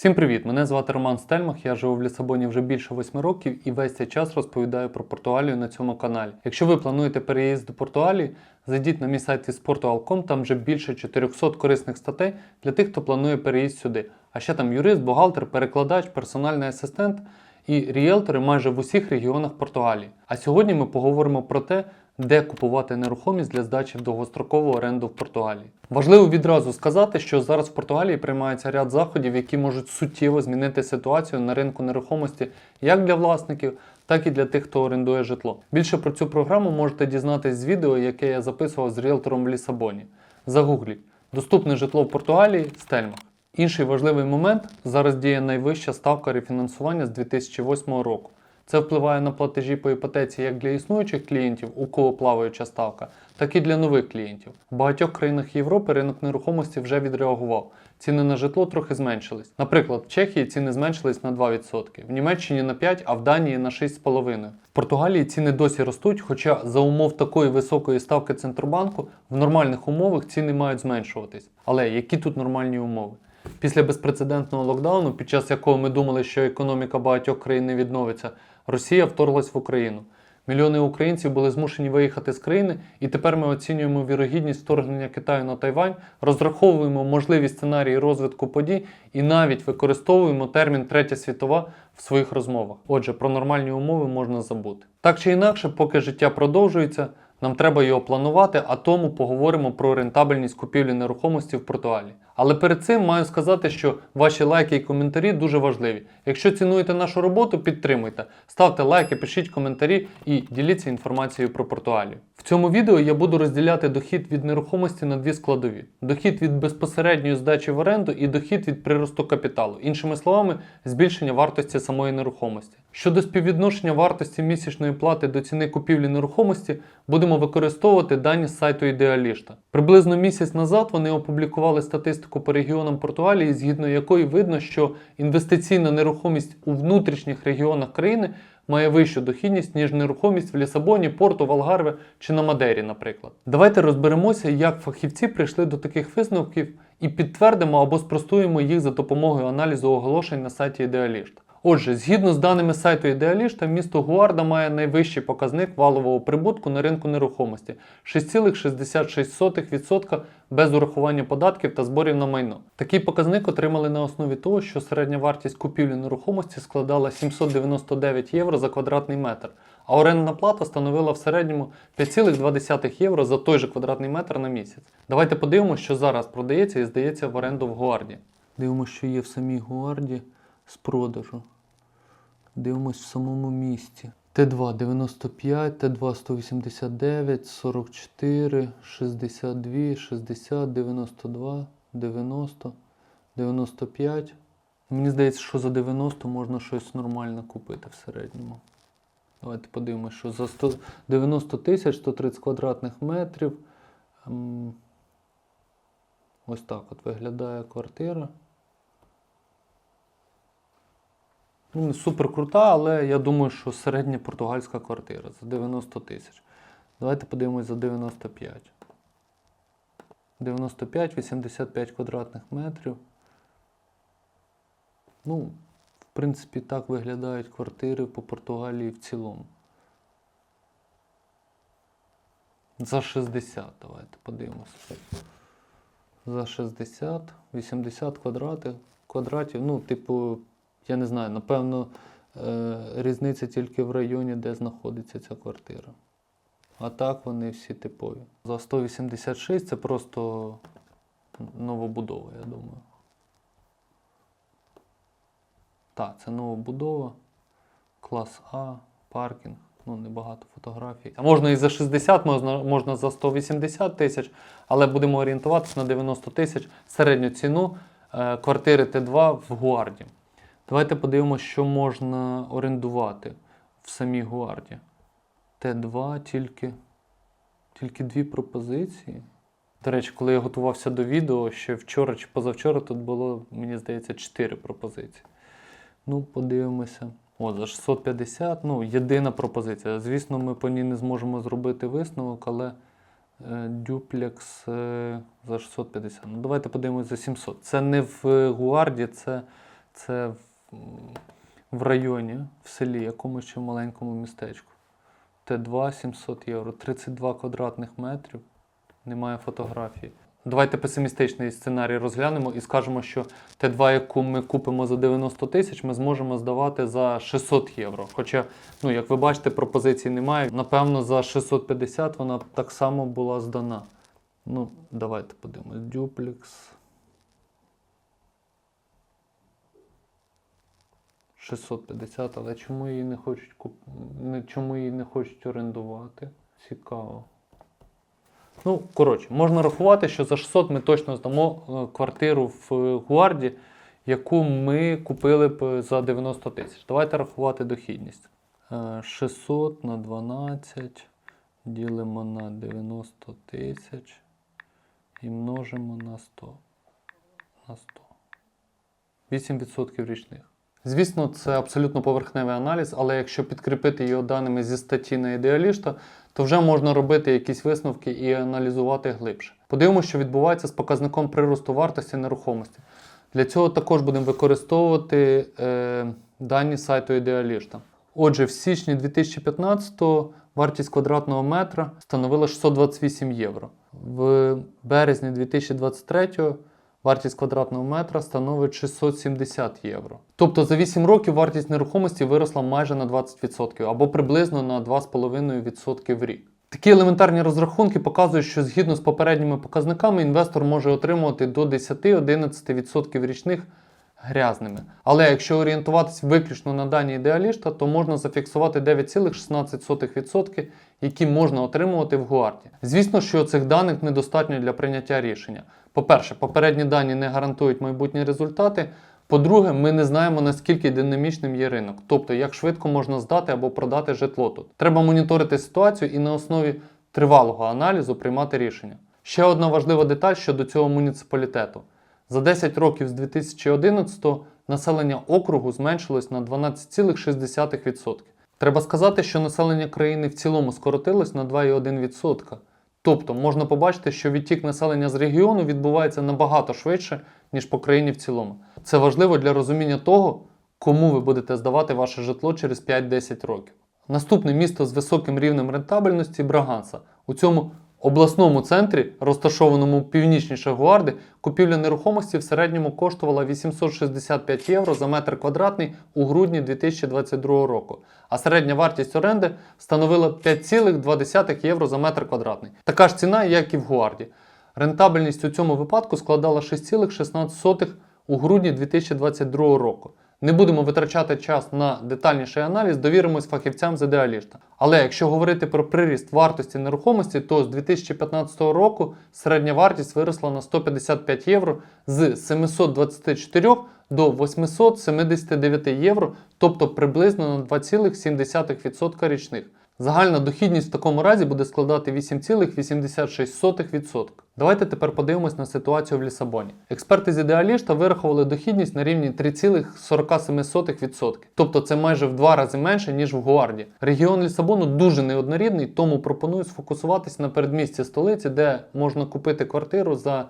Всім привіт! Мене звати Роман Стельмах. Я живу в Лісабоні вже більше 8 років і весь цей час розповідаю про Португалію на цьому каналі. Якщо ви плануєте переїзд до Португалії, зайдіть на мій сайт visportual.com, там вже більше 400 корисних статей для тих, хто планує переїзд сюди. А ще там юрист, бухгалтер, перекладач, персональний асистент і ріелтори майже в усіх регіонах Португалії. А сьогодні ми поговоримо про те, де купувати нерухомість для здачі в довгострокову оренду в Португалії. Важливо відразу сказати, що зараз в Португалії приймається ряд заходів, які можуть суттєво змінити ситуацію на ринку нерухомості як для власників, так і для тих, хто орендує житло. Більше про цю програму можете дізнатись з відео, яке я записував з ріелтором в Лісабоні. Загугліть доступне житло в Португалії Стельмах. Інший важливий момент зараз діє найвища ставка рефінансування з 2008 року. Це впливає на платежі по іпотеці як для існуючих клієнтів, у кого плаваюча ставка, так і для нових клієнтів. В багатьох країнах Європи ринок нерухомості вже відреагував. Ціни на житло трохи зменшились. Наприклад, в Чехії ціни зменшились на 2%, в Німеччині на 5%, а в Данії на 6,5%. В Португалії ціни досі ростуть, хоча за умов такої високої ставки Центробанку в нормальних умовах ціни мають зменшуватись. Але які тут нормальні умови? Після безпрецедентного локдауну, під час якого ми думали, що економіка багатьох країн не відновиться, Росія вторглась в Україну. Мільйони українців були змушені виїхати з країни, і тепер ми оцінюємо вірогідність вторгнення Китаю на Тайвань, розраховуємо можливі сценарії розвитку подій і навіть використовуємо термін Третя світова в своїх розмовах. Отже, про нормальні умови можна забути. Так чи інакше, поки життя продовжується, нам треба його планувати, а тому поговоримо про рентабельність купівлі нерухомості в Португалії. Але перед цим маю сказати, що ваші лайки і коментарі дуже важливі. Якщо цінуєте нашу роботу, підтримуйте, ставте лайки, пишіть коментарі і діліться інформацією про Португалію. В цьому відео я буду розділяти дохід від нерухомості на дві складові: дохід від безпосередньої здачі в оренду і дохід від приросту капіталу. Іншими словами, збільшення вартості самої нерухомості. Щодо співвідношення вартості місячної плати до ціни купівлі нерухомості, будемо використовувати дані з сайту Ідеалішта. Приблизно місяць назад вони опублікували статистику по регіонам Португалії, згідно якої видно, що інвестиційна нерухомість у внутрішніх регіонах країни має вищу дохідність, ніж нерухомість в Лісабоні, Порту, Валгарве чи на Мадері, наприклад. Давайте розберемося, як фахівці прийшли до таких висновків і підтвердимо або спростуємо їх за допомогою аналізу оголошень на сайті Ідеалішт. Отже, згідно з даними сайту Ідеалішта, місто Гуарда має найвищий показник валового прибутку на ринку нерухомості 6,66% без урахування податків та зборів на майно. Такий показник отримали на основі того, що середня вартість купівлі нерухомості складала 799 євро за квадратний метр, а орендна плата становила в середньому 5,2 євро за той же квадратний метр на місяць. Давайте подивимося, що зараз продається і здається в оренду в Гуарді. Дивимося, що є в самій Гуарді з продажу. Дивимось в самому місті. Т2 95, Т2 189, 44, 62, 60, 92, 90, 95. Мені здається, що за 90 можна щось нормальне купити в середньому. Давайте подивимося, що за 100, 90 тисяч 130 квадратних метрів. ем, Ось так от виглядає квартира. Ну, не супер крута, але я думаю, що середня португальська квартира за 90 тисяч. Давайте подивимось за 95. 95-85 квадратних метрів. Ну, в принципі, так виглядають квартири по Португалії в цілому. За 60, давайте подивимося. За 60, 80 квадратів, квадратів, ну, типу, я не знаю, напевно, е, різниця тільки в районі, де знаходиться ця квартира. А так вони всі типові. За 186 це просто новобудова, я думаю. Так, це новобудова, клас А, паркінг, ну небагато фотографій. А можна і за 60, можна, можна за 180 тисяч, але будемо орієнтуватися на 90 тисяч середню ціну е, квартири Т2 в Гуарді. Давайте подивимося, що можна орендувати в самій Гуарді. Т2 тільки, тільки дві пропозиції. До речі, коли я готувався до відео, ще вчора чи позавчора тут було, мені здається, 4 пропозиції. Ну, подивимося. О, за 650, ну, єдина пропозиція. Звісно, ми по ній не зможемо зробити висновок, але е, дюплекс е, за 650. Ну, давайте подивимося за 700. Це не в Гуарді, це Це в, районі, в селі, якомусь ще маленькому містечку. Т2 700 євро, 32 квадратних метрів. Немає фотографії. Давайте песимістичний сценарій розглянемо і скажемо, що Т2, яку ми купимо за 90 тисяч, ми зможемо здавати за 600 євро. Хоча, ну, як ви бачите, пропозицій немає. Напевно, за 650 вона так само була здана. Ну, давайте подивимось. Дюплекс. 650, але чому її не хочуть куп... чому її не хочуть орендувати? Цікаво. Ну, коротше, можна рахувати, що за 600 ми точно здамо е, квартиру в е, Гуарді, яку ми купили б за 90 тисяч. Давайте рахувати дохідність. Е, 600 на 12 ділимо на 90 тисяч і множимо на 100. На 100. 8% річних. Звісно, це абсолютно поверхневий аналіз, але якщо підкріпити його даними зі статті на ідеаліста, то вже можна робити якісь висновки і аналізувати глибше. Подивимося, що відбувається з показником приросту вартості нерухомості. Для цього також будемо використовувати е, дані сайту ідеаліста. Отже, в січні 2015-го вартість квадратного метра становила 628 євро. В березні 2023-го вартість квадратного метра становить 670 євро. Тобто за 8 років вартість нерухомості виросла майже на 20% або приблизно на 2,5% в рік. Такі елементарні розрахунки показують, що згідно з попередніми показниками інвестор може отримувати до 10-11% річних грязними. Але якщо орієнтуватись виключно на дані ідеаліста, то можна зафіксувати 9,16%, які можна отримувати в Гуарді. Звісно, що цих даних недостатньо для прийняття рішення. По-перше, попередні дані не гарантують майбутні результати. По-друге, ми не знаємо наскільки динамічним є ринок, тобто як швидко можна здати або продати житло тут. Треба моніторити ситуацію і на основі тривалого аналізу приймати рішення. Ще одна важлива деталь щодо цього муніципалітету. За 10 років з 2011 населення округу зменшилось на 12,6%. Треба сказати, що населення країни в цілому скоротилось на 2,1%. Тобто можна побачити, що відтік населення з регіону відбувається набагато швидше, ніж по країні в цілому. Це важливо для розуміння того, кому ви будете здавати ваше житло через 5-10 років. Наступне місто з високим рівнем рентабельності Браганса. У цьому обласному центрі, розташованому північніше Гуарди, купівля нерухомості в середньому коштувала 865 євро за метр квадратний у грудні 2022 року, а середня вартість оренди становила 5,2 євро за метр квадратний. Така ж ціна, як і в Гуарді. Рентабельність у цьому випадку складала 6,16 у грудні 2022 року. Не будемо витрачати час на детальніший аналіз, довіримось фахівцям з ідеаліста. Але якщо говорити про приріст вартості нерухомості, то з 2015 року середня вартість виросла на 155 євро з 724 до 879 євро, тобто приблизно на 2,7% річних. Загальна дохідність в такому разі буде складати 8,86%. Давайте тепер подивимось на ситуацію в Лісабоні. Експерти з ідеаліста вирахували дохідність на рівні 3,47%. Тобто це майже в два рази менше, ніж в Гуарді. Регіон Лісабону дуже неоднорідний, тому пропоную сфокусуватись на передмісті столиці, де можна купити квартиру за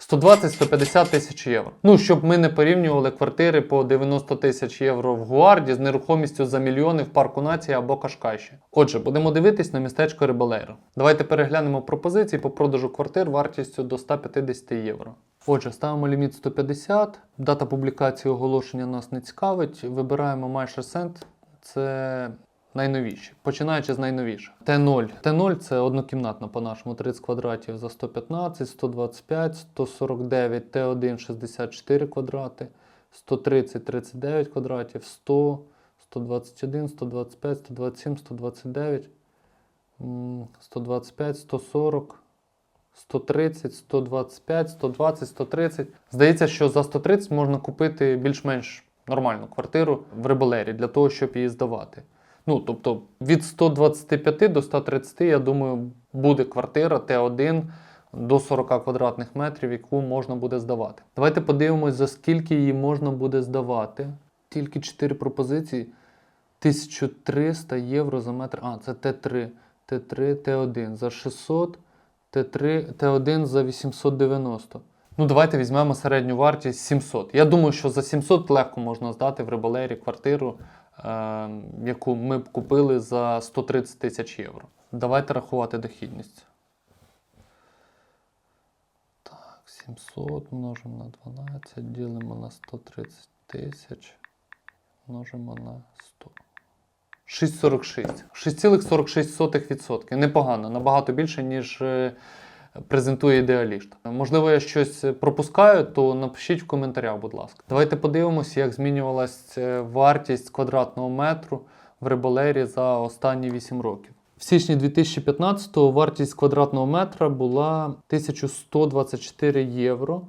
120-150 тисяч євро. Ну, щоб ми не порівнювали квартири по 90 тисяч євро в Гуарді з нерухомістю за мільйони в парку нації або Кашкаші. Отже, будемо дивитись на містечко Рибалейро. Давайте переглянемо пропозиції по продажу квартир вартістю до 150 євро. Отже, ставимо ліміт 150. Дата публікації оголошення нас не цікавить. Вибираємо майже сент. Це найновіші. Починаючи з найновіших. Т0. Т0 це однокімнатна по-нашому 30 квадратів за 115, 125, 149, Т1 64 квадрати, 130, 39 квадратів, 100, 121, 125, 127, 129, 125, 140. 130, 125, 120, 130. Здається, що за 130 можна купити більш-менш нормальну квартиру в Риболері для того, щоб її здавати. Ну, тобто від 125 до 130, я думаю, буде квартира Т1 до 40 квадратних метрів, яку можна буде здавати. Давайте подивимось, за скільки її можна буде здавати. Тільки 4 пропозиції. 1300 євро за метр. А, це Т3, Т3, Т1 за 600, Т3, Т1 за 890. Ну, давайте візьмемо середню вартість 700. Я думаю, що за 700 легко можна здати в Риболері квартиру, яку ми б купили за 130 тисяч євро. Давайте рахувати дохідність. Так, 700 множимо на 12, ділимо на 130 тисяч, множимо на 100. 6,46. 6,46%. Непогано, набагато більше, ніж е, презентує ідеаліст. Можливо, я щось пропускаю, то напишіть в коментарях, будь ласка. Давайте подивимося, як змінювалась е, вартість квадратного метру в Риболері за останні 8 років. В січні 2015-го вартість квадратного метра була 1124 євро.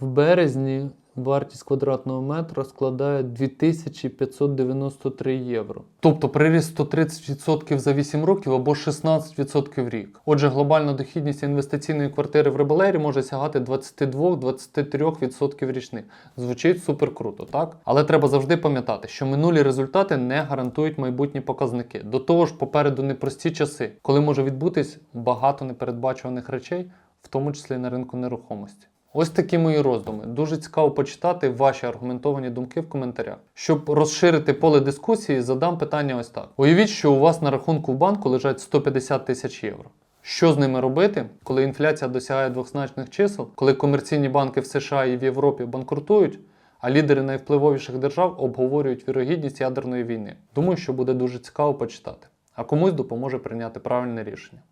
В березні вартість квадратного метра складає 2593 євро. Тобто приріст 130% за 8 років або 16% в рік. Отже, глобальна дохідність інвестиційної квартири в Риболері може сягати 22-23% річних. Звучить супер круто, так? Але треба завжди пам'ятати, що минулі результати не гарантують майбутні показники. До того ж, попереду непрості часи, коли може відбутись багато непередбачуваних речей, в тому числі на ринку нерухомості. Ось такі мої роздуми. Дуже цікаво почитати ваші аргументовані думки в коментарях. Щоб розширити поле дискусії, задам питання ось так: уявіть, що у вас на рахунку в банку лежать 150 тисяч євро. Що з ними робити, коли інфляція досягає двозначних чисел, коли комерційні банки в США і в Європі банкрутують, а лідери найвпливовіших держав обговорюють вірогідність ядерної війни? Думаю, що буде дуже цікаво почитати. А комусь допоможе прийняти правильне рішення.